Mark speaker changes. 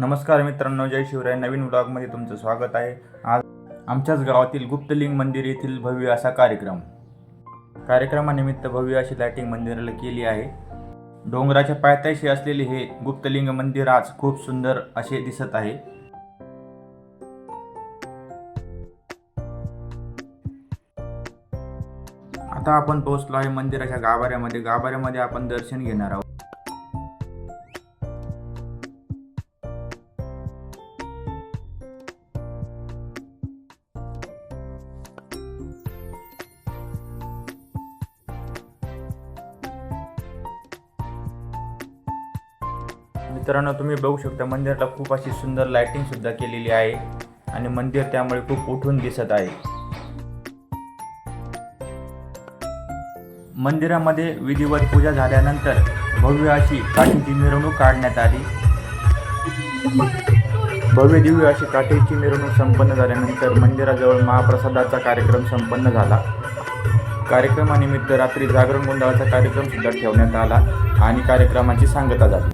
Speaker 1: नमस्कार मित्रांनो जय शिवराय. नवीन ब्लॉगमध्ये तुमचं स्वागत आहे. आज आमच्याच गावातील गुप्तलिंग मंदिर येथील भव्य असा कार्यक्रम. कार्यक्रमानिमित्त भव्य अशी लाईटिंग मंदिराला केली आहे. डोंगराच्या पायथ्याशी असलेले हे गुप्तलिंग मंदिर आज खूप सुंदर असे दिसत आहे. आता आपण पोहोचलो आहे मंदिराच्या गाभाऱ्यामध्ये. गाभाऱ्यामध्ये आपण दर्शन घेणार आहोत. मित्रांनो तुम्ही बघू शकता मंदिराला खूप अशी सुंदर लाइटिंग सुद्धा केलेली आहे आणि मंदिर त्यामुळे खूप उठून दिसत आहे. मंदिरामध्ये विधिवत पूजा झाल्यानंतर भव्य अशी काठीची मिरवणूक काढण्यात आली. भव्य दिव्य अशी काठीची मिरवणूक संपन्न झाल्यानंतर मंदिराजवळ महाप्रसादाचा कार्यक्रम संपन्न झाला. कार्यक्रमानिमित्त रात्री जागरण गोंधळाचा कार्यक्रम सुद्धा ठेवण्यात आला आणि कार्यक्रमाची सांगता झाली.